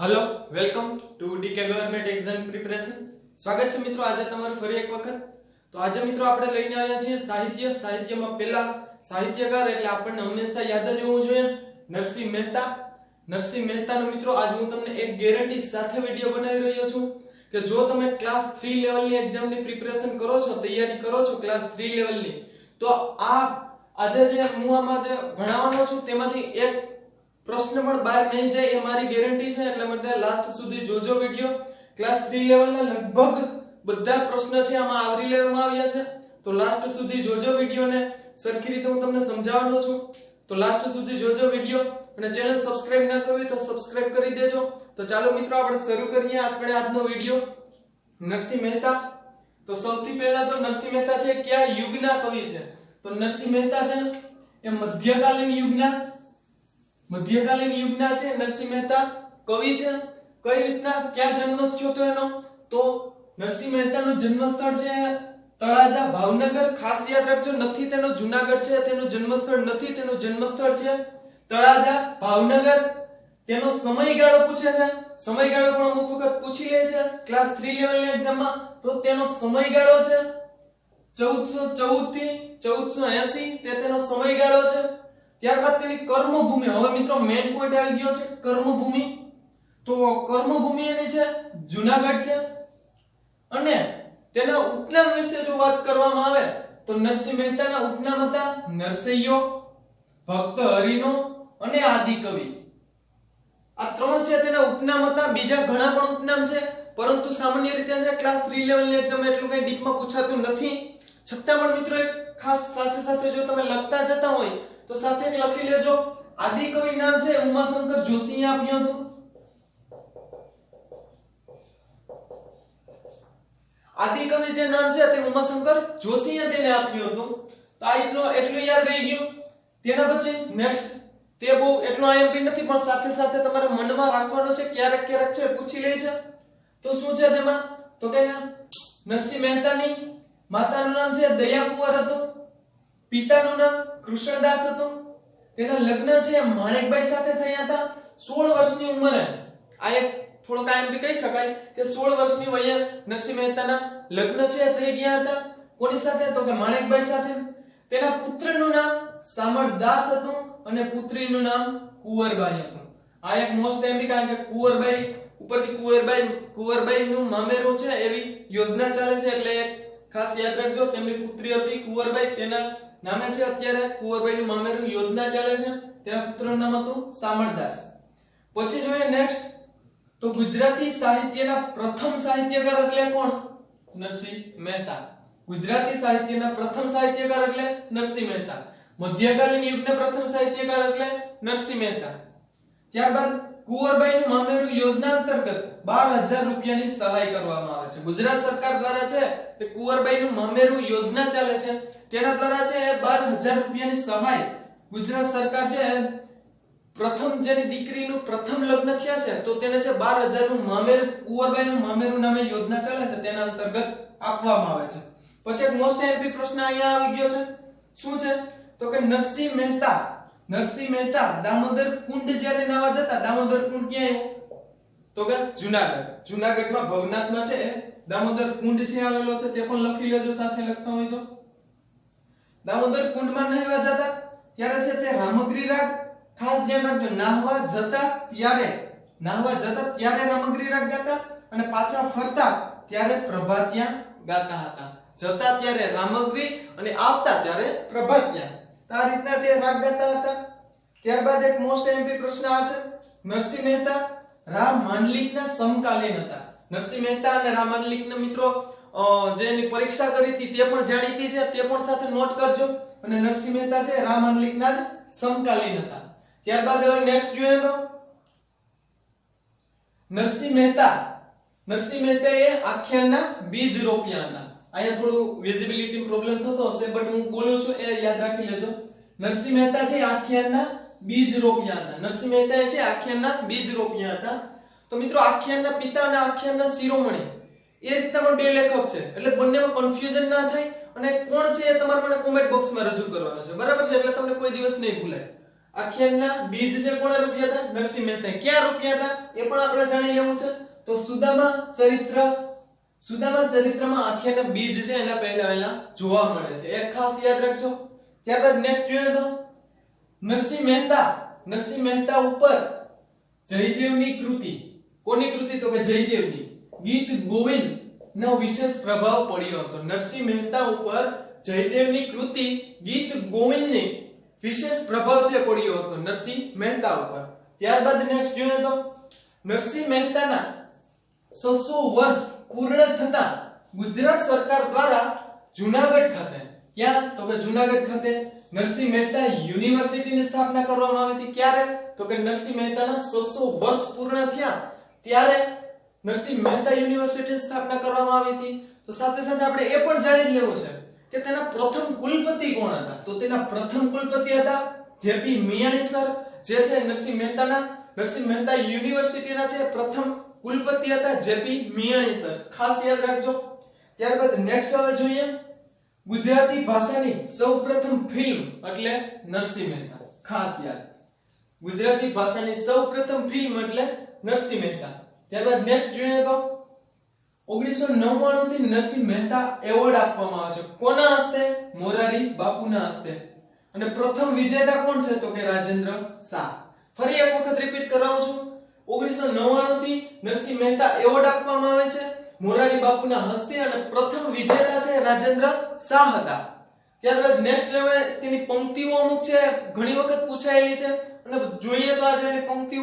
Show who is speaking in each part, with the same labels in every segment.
Speaker 1: Hello welcome to DK government exam preparation સ્વાગત છે મિત્રો આજે તમારું ફરી એક વખત. તો આજે મિત્રો આપણે લઈને આવ્યા છીએ સાહિત્ય. સાહિત્યમાં પહેલા સાહિત્યકાર એટલે આપણને હંમેશા યાદ જ હોવું જોઈએ, નરસિંહ મહેતા. નરસિંહ મહેતાનો મિત્રો આજ હું તમને એક ગેરંટી સાથે વીડિયો બનાવી રહ્યો છું કે જો તમે ક્લાસ 3 લેવલની એક્ઝામની પ્રિપરેશન કરો છો, તૈયારી કરો છો ક્લાસ 3 લેવલની તો આ આજે જે હું આમાં જે ભણાવવાનો છું તેમાંથી એક પ્રશ્ન પણ બહાર નહીં જાય એ મારી ગેરંટી છે, એટલે માટે લાસ્ટ સુધી જોજો વિડિયો ક્લાસ 3 લેવલના લગભગ બધા પ્રશ્ન છે આમાં આવરી લેવામાં આવ્યા છે. તો લાસ્ટ સુધી જોજો વિડિયોને સરખી રીતે હું તમને સમજાવવાનો છું. તો લાસ્ટ સુધી જોજો વિડિયો અને ચેનલ સબસ્ક્રાઇબ ના કરવી તો સબસ્ક્રાઇબ કરી દેજો. તો ચાલો મિત્રો, આપણે શરૂ કરીએ આપણે આજનો વિડિયો નરસિંહ મહેતા. તો સૌથી પહેલા તો નરસિંહ મહેતા છે, કયા યુગના કવિ છે? તો નરસિંહ મહેતા છે, એ મધ્યકાલીન યુગના મધ્યકાલીન યુગના છે, નરસિંહ મહેતા કવિ છે. કઈ રીતના, ક્યાં જન્મ થયો તો એનો? તો નરસિંહ મહેતાનું જન્મસ્થળ છે તળાજા ભાવનગર. ખાસ યાદ રાખજો, નથી તેનો જુનાગઢ છે, તેનું જન્મસ્થળ નથી, તેનું જન્મસ્થળ છે તળાજા ભાવનગર. તેનો સમયગાળો પૂછે છે. સમયગાળો પણ અમુક વખત પૂછી લે છે. ક્લાસ 3 લેવલની એક્ઝામમાં તો તેનો સમયગાળો છે. 1414 થી 1480 તે તેનો સમયગાળો છે. ત્યારબાદ તેની કર્મભૂમિ. હવે મિત્રો મેઇન પોઈન્ટ આવી ગયો છે કર્મભૂમિ. તો કર્મભૂમિ એની છે, જુનાગઢ છે. અને તેના ઉપનામ વિશે જો વાત કરવામાં આવે, તો નરસિંહ મહેતાના ઉપનામ હતા નરસૈયો, ભક્ત હરિનો અને આદિકવિ આ ત્રણ છે તેના ઉપનામ હતા, બીજા ઘણા પણ ઉપનામ છે, પરંતુ સામાન્ય રીતે છે ક્લાસ 3 લેવલની એક્ઝામ એટલું કઈ ડીપમાં પૂછાતું નથી. છતાં પણ મિત્રો એક ખાસ સાથે સાથે જો તમે લખતા જતા હોય તો સાથે લખી લેજો. આદિકવિ નામ છે, ઉમાશંકર જોશીએ આપ્યું હતું. આદિકવિ જે નામ છે તે ઉમાશંકર જોશીએ તેને આપ્યું હતું. તો આ એટલો એટલું યાદ રહી ગયું. તેના પછી નેક્સ્ટ તે બહુ એટલો આઈએમપી નથી, પણ સાથે સાથે તમારે મનમાં રાખવાનું છે, ક્યારેક ક્યારેક છે, પૂછી લે છે. તો શું છે તેમાં? તો કે નરસિંહ મહેતાની માતાનું નામ છે દયા કુંવર હતું. પિતાનું નામ કૃષ્ણદાસ હતું તેના લગ્ન છે માણેકભાઈ સાથે થયા હતા. 16 વર્ષની ઉંમરે. આ એક થોડો કાયમ બી કહી શકાય કે 16 વર્ષની વયે નરસિંહ મહેતાના લગ્ન છે, થઈ ગયા હતા. કોની સાથે? તો કે માણેકભાઈ સાથે. તેના પુત્રનું નામ સામળદાસ હતું અને પુત્રીનું નામ કુંવરબાઈ હતું. આ એક મોસ્ટ એમ બી કારણ કે કુંવરબાઈ, ઉપરથી કુંવરબાઈ, કુંવરબાઈનું મામેરું છે એવી યોજના ચાલે છે. એટલે ખાસ યાદ રાખજો, તેમની પુત્રી હતી કુંવરબાઈ, તેના નામે છે અત્યારે કુંવરબાઈનું મામેરું યોજના ચાલે છે. તેના પુત્રનું નામ હતું સામળદાસ પછી જોઈએ નેક્સ્ટ તો ગુજરાતી સાહિત્યના પ્રથમ સાહિત્યકાર એટલે કોણ? નરસિંહ મહેતા. ગુજરાતી સાહિત્યના પ્રથમ સાહિત્યકાર એટલે નરસિંહ મહેતા. મધ્યકાલીન યુગના પ્રથમ સાહિત્યકાર એટલે નરસિંહ મહેતા. ત્યારબાદ કુંવરબાઈનું મામેરું યોજના અંતર્ગત 12000 રૂપિયાની સહાય કરવામાં આવે છે. ગુજરાત સરકાર દ્વારા છે તે કુંવરબાઈનું મામેરું યોજના ચાલે છે. તેના દ્વારા છે 12000 રૂપિયાની સહાય ગુજરાત સરકાર છે પ્રથમ જેની દીકરીનું પ્રથમ લગ્ન થયા છે, તો તેને છે 12000 નું મામેરું, કુંવરબાઈનું મામેરું નામે યોજના ચાલે છે, તેના અંતર્ગત આપવામાં આવે છે. પછી એક મોસ્ટ એમપી પ્રશ્ન અહીંયા આવી ગયો છે. શું છે? તો કે નરસિંહ મહેતા નરસિંહ મહેતા, દામોદર કુંડ જ્યારે નાવા જતા, દામોદર કુંડ ક્યાં આવ્યો? તો કે જુનાગઢ. જુનાગઢમાં ભવનાથમાં છે, દામોદર કુંડ છે આવેલો છે તે પણ લખી લેજો સાથે લખતા હોય તો. દામોદર કુંડમાં નહેવા જતા, ત્યારે છે તે રામગ્રી રાગ ખાસ ધ્યાન રાખજો. નાહવા જતા ત્યારે, નાહવા જતા ત્યારે રામગ્રી રાગ ગાતા અને પાછા ફરતા ત્યારે પ્રભાત્યા ગાતા હતા. જતા ત્યારે રામગ્રી અને આવતા ત્યારે પ્રભાતિયા આ રીતના તે રાગ ગાતા હતા. ત્યારબાદ એક મોસ્ટ એમપી પ્રશ્ન આ છે. નરસિંહ મહેતા, રામ માનલિકના સમકાલીન હતા. નરસિંહ મહેતા અને રામ માનલિકના મિત્રો જેની પરીક્ષા કરી હતી તે પણ જાણીતી છે. તે પણ સાથે નોટ કરજો. અને નરસિંહ મહેતા છે, રામ માનલિકના જ સમકાલીન હતા. ત્યારબાદ હવે નેક્સ્ટ જોઈએ તો. નરસિંહ મહેતા, નરસિંહ મહેતાએ આખ્યાનના બીજ રોપ્યા હતા અહીંયા થોડું વિઝિબિલિટી પ્રોબ્લેમ થતો હશે બટ હું બોલું છું, એ યાદ રાખી લેજો. નરસિંહ મહેતા છે આખ્યાનના બીજ રોપ્યા હતા નરસિંહ મહેતા છે આખ્યાનના બીજ રોપ્યા હતા તો મિત્રો, આખ્યાનના પિતા અને આખ્યાનના શિરોમણી, એ રીતના પણ બે લેખક છે. એટલે બંનેમાં કન્ફ્યુઝન ના થાય અને કોણ છે એ તમારે મને કોમેન્ટ બોક્સમાં રજૂ કરવાનું છે. બરાબર છે? એટલે તમને કોઈ દિવસ નહીં ભૂલાય. આખ્યાનના બીજ છે કોણે રોપ્યા હતા નરસિંહ મહેતા ક્યાં રોપ્યા હતા એ પણ આપણે જાણી લેવું છે. તો સુદામા ચરિત્ર, સુદામા ચરિત્રમાં આખ્યાનના બીજ છે એના પહેલા પહેલા જોવા મળે છે. એક ખાસ યાદ રાખજો. ત્યારબાદ નેક્સ્ટ જોઈએ તો નરસિંહ મહેતા નરસિંહ મહેતા ઉપર જયદેવની કૃતિ. કોની કૃતિ? તો કે જયદેવની. ગીત ગોવિંદ નો વિશેષ પ્રભાવ પડ્યો હતો. નરસિંહ મહેતા ઉપર જયદેવની કૃતિ, ગીત ગોવિંદની વિશેષ પ્રભાવ છે પડ્યો હતો નરસિંહ મહેતા ઉપર. ત્યારબાદ નેક્સ્ટ જોઈએ તો નરસિંહ મહેતાના 600 વર્ષ પૂર્ણ થતા ગુજરાત સરકાર દ્વારા જુનાગઢ ખાતે ક્યાં? તો કે જુનાગઢ ખાતે નરસિંહ મહેતા યુનિવર્સિટીની સ્થાપના કરવામાં આવી હતી. ક્યારે? તો કે નરસિંહ મહેતાના 600 વર્ષ પૂર્ણ થયા ત્યારે નરસિંહ મહેતા યુનિવર્સિટીની સ્થાપના કરવામાં આવી હતી. તો સાથે સાથે આપણે એ પણ જાણી લેવું છે કે તેના પ્રથમ કુલપતિ કોણ હતા? તો તેના પ્રથમ કુલપતિ હતા જેપી મિયાણી સર, જે છે નરસિંહ મહેતાના, નરસિંહ મહેતા યુનિવર્સિટીના છે પ્રથમ કુલપતિ હતા જેપી મિયાણી સર. ખાસ યાદ રાખજો. ત્યારબાદ નેક્સ્ટ હવે જોઈએ ગુજરાતી ભાષાની સૌપ્રથમ ફિલ્મ એટલે નરસિંહ મહેતા. ખાસ યાદ. ગુજરાતી ભાષાની સૌપ્રથમ ફિલ્મ એટલે નરસિંહ મહેતા. ત્યારબાદ નેક્સ્ટ જોઈએ તો 1999 થી નરસિંહ મહેતા એવોર્ડ આપવામાં આવે છે. કોના હસ્તે? મોરારી બાપુના હસ્તે. અને પ્રથમ વિજેતા કોણ છે? તો કે રાજેન્દ્ર શાહ. ફરી એક વખત રિપીટ કરાવું છું. 1999 થી નરસિંહ મહેતા એવોર્ડ આપવામાં આવે છે. મોરારી બાપુના હસ્તે અને પ્રથમ વિજેતા છે રાજેન્દ્ર શાહ હતા. ત્યારબાદ નેક્સ્ટ હવે તેની પંક્તિઓ અમુક છે, ઘણી વખત પૂછાયેલી છે. અને જોઈએ તો આજે એની પંક્તિઓ.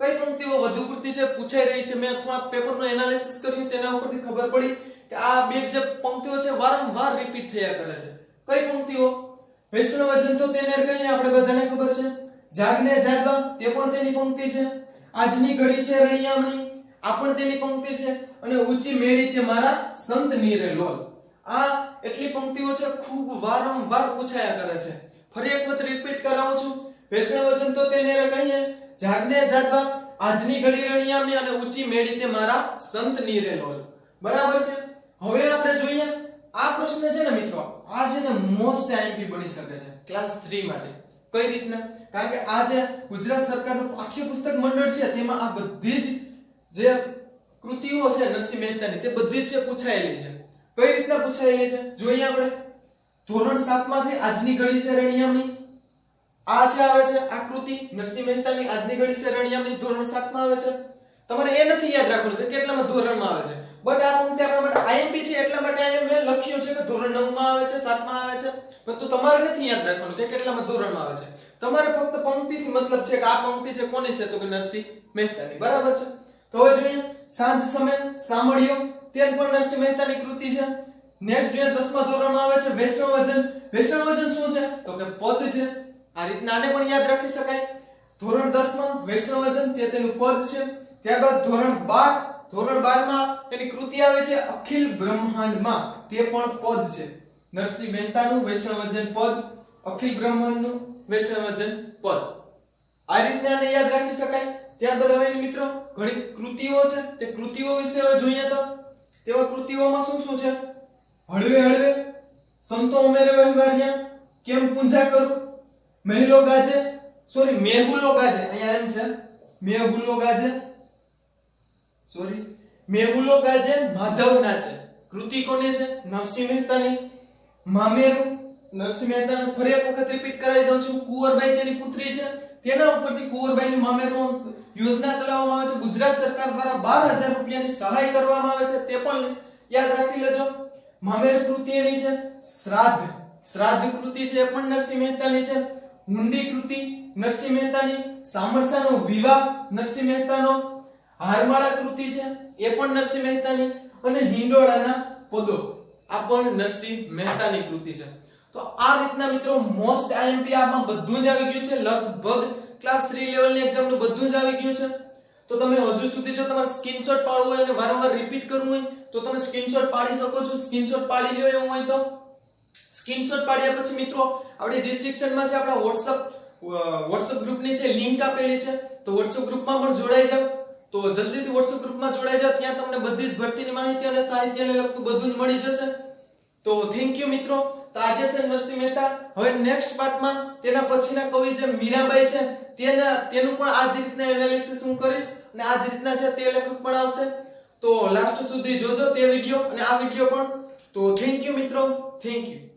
Speaker 1: કઈ પંક્તિઓ વધુ પૂરતી છે? પૂછાઈ રહી છે. મેં થોડા પેપરનો એનાલિસિસ કર્યું, તેના ઉપરથી ખબર પડી કે આ બે જે પંક્તિઓ છે વારંવાર રિપીટ થયા કરે છે. કઈ પંક્તિઓ? વૈષ્ણવજન તો તેને કહીએ આપણે બધાને ખબર છે. જાગને જાગવા, તે પણ તેની પંક્તિ છે. આજની ઘડી છે રણિયામણી. આ પણ તેની પંક્તિ છે અને ઊંચી મેળી તે મારા સંત નીરે લોલ. આ એટલી પંક્તિઓ છે, ખૂબ વારંવાર પૂછાયા કરે છે. ફરી એક વખત રિપીટ કરાવું છું. વૈષ્ણવજન તો તેને કહીએ. જાગને જાગવા, આજની ઘડી રણિયામણી અને ઊંચી મેળી તે મારા સંત નીરે લોલ. બરાબર છે? હવે આપણે જોઈએ, આ પ્રશ્ન છે ને મિત્રો, આ છે ને મોસ્ટ આઈએમપી બની શકે છે ક્લાસ 3 માટે. કઈ રીતના? કારણ કે આ જે ગુજરાત સરકારનું પાઠ્યપુસ્તક મંડળ છે, તેમાં આ બધી જ જે કૃતિઓ છે નરસિંહ મહેતાની, તે બધી જ છે પૂછાયેલી છે. કઈ રીતના પૂછાયેલી છે? જોઈએ આપણે. ધોરણ 7 માં છે, આજની ઘડી છે રણિયામની આ છે આવે છે આકૃતિ નરસિંહ મહેતાની આજની ઘડી છે રણિયામની ધોરણ 7 માં આવે છે. તમારે એ નથી યાદ રાખવાનું કે કેટલામાં ધોરણમાં આવે છે. બટ આ પંક્તિ આપણા માટે આઈએમપી છે, એટલા માટે અહીંયા મેં લખ્યું છે કે ધોરણ 9 માં આવે છે 7 માં આવે છે. પરંતુ તમારે નથી યાદ રાખવાનું કે કેટલામાં ધોરણમાં આવે છે. તમારે ફક્ત પંક્તિથી મતલબ છે કે આ પંક્તિ છે, કોની છે? તો કે નરસિંહ મહેતાની. બરાબર છે? તો હવે જોઈએ, સાંજ સમય સાંભળ્યો તે પણ નરસિંહ મહેતાની કૃતિ છે. નેક્સ્ટ જોઈએ, દસમા ધોરણમાં આવે છે વૈષ્ણવ વૈષ્ણવજન વૈષ્ણવજન શું છે? તો કે પદ છે. આ રીતના આને પણ યાદ રાખી શકાય. ધોરણ 10 માં વૈષ્ણવજન તે તેનું પદ છે. ત્યારબાદ ધોરણ 12 ધોરણ 12 માં તેની કૃતિ આવે છે અખિલ બ્રહ્માંડમાં. તે પણ પદ છે. નરસિંહ મહેતાનું વૈષ્ણવ વજન પદ, અખિલ બ્રહ્માંડનું વૈષ્ણવજન પદ. આ રીતના આને યાદ રાખી શકાય. ત્યારબાદ હવે મિત્રો ઘણી કૃતિઓ છે. તે કૃતિઓ વિશે હવે જોઈએ તો તેવા કૃતિઓમાં શું શું છે? હળવે હળવે. સંતો ઉમેરે વહેવારિયા. કેમ પૂજા કરું? મહેલો ગાજે. સોરી મેહુલો ગાજે. અહીંયા એમ છે. મેહુલો ગાજે. સોરી મેહુલો ગાજે માધવ નાચે. કૃતિ કોની છે? નરસિંહ મહેતાની. મામેરું. નરસિંહ મહેતાને ફરી એક વખત રિપીટ કરાવી દઉં છું. કુંવરબાઈ તેની પુત્રી છે. તેના ઉપરથી કુંવરબાઈની મામેરું યોજના ચલાવવામાં આવે છે. ગુજરાત સરકાર દ્વારા બાર હજાર રૂપિયાની સહાય કરવામાં આવે છે. તે પણ યાદ રાખી લેજો. મામેર કૃતિ એની છે. શ્રાદ્ધ. શ્રાદ્ધ કૃતિ છે એ પણ નરસિંહ મહેતાની છે. હુંડી કૃતિ નરસિંહ મહેતાની. સામરસાનો વિવાહ નરસિંહ મહેતાનો. હારમાળા કૃતિ છે એ પણ નરસિંહ મહેતાની. અને હિંડોળાના પદો. આ પણ નરસિંહ મહેતાની કૃતિ છે. તો આ રીતના મિત્રો મોસ્ટ આઈએમપી આમાં બધું જ આવી ગયું છે. લગભગ ક્લાસ 3 લેવલની એક્ઝામનું બધું જ આવી ગયું છે. તો તમે હજુ સુધી જો તમારે સ્ક્રીનશોટ પાડવું હોય અને વારંવાર રિપીટ કરવું હોય, તો તમે સ્ક્રીનશોટ પાડી શકો છો. સ્ક્રીનશોટ પાડી લ્યો એવું હોય તો. સ્ક્રીનશોટ પાડ્યા પછી મિત્રો, આપણી ડિસ્ક્રિપ્શનમાં છે આપણા WhatsApp WhatsApp ગ્રુપની છે લિંક આપેલી છે, તો WhatsApp ગ્રુપમાં પણ જોડાઈ જાઓ. તો જલ્દીથી WhatsApp ગ્રુપમાં જોડાઈ જાઓ, ત્યાં તમને બધી જ ભરતીની માહિતી અને સાહિત્યને લગતું બધું જ મળી જશે. તો થેન્ક યુ મિત્રો. તો આજે છે નરસિંહ મહેતા. હવે નેક્સ્ટ પાર્ટમાં તેના પછીના કવિ જે મીરાબાઈ છે, તેના તેનું પણ આ જ રીતના એનાલિસિસ હું કરીશ અને આ જ રીતના છે તે લેખક પણ આવશે. તો લાસ્ટ સુધી જોજો તે વિડિયો અને આ વિડિયો પણ. તો થેન્ક યુ મિત્રો થેન્ક યુ